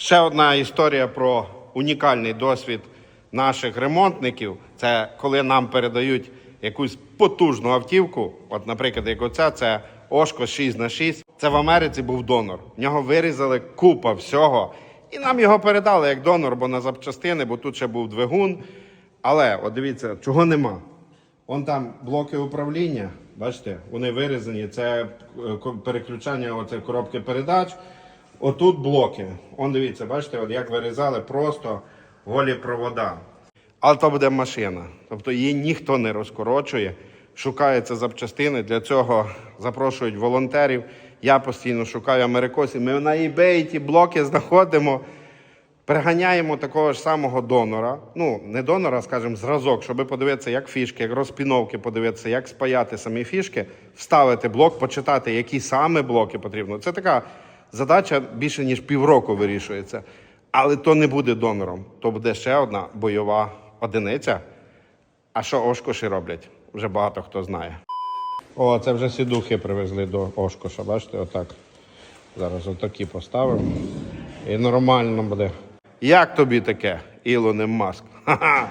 Ще одна історія про унікальний досвід наших ремонтників. Це коли нам передають якусь потужну автівку. От, наприклад, як оця, це Ошко 6 на 6 Це в Америці був донор. В нього вирізали купа всього. І нам його передали як донор, бо на запчастини, бо тут ще був двигун. Але от дивіться, чого нема. Вон там блоки управління, бачите, вони вирізані. Це е, переключання оце коробки передач. Отут блоки. Он дивіться, бачите, от як вирізали просто голі провода. Але то буде машина. Тобто її ніхто не розкорочує. Шукаються запчастини. Для цього запрошують волонтерів. Я постійно шукаю америкосів. Ми на eBay ті блоки знаходимо. Приганяємо такого ж самого донора. Ну, не донора, скажімо, зразок, щоб подивитися, як фішки, як розпіновки, подивитися, як спаяти самі фішки, вставити блок, почитати, які саме блоки потрібно. Це така задача більше ніж півроку вирішується. Але то не буде донором, то буде ще одна бойова одиниця. А що Ошкоші роблять? Вже багато хто знає. О, це вже сідухи привезли до Ошкоша. Бачите, отак. Зараз отакі поставимо. І нормально буде. Як тобі таке, Ілоне Маск? Ха-ха.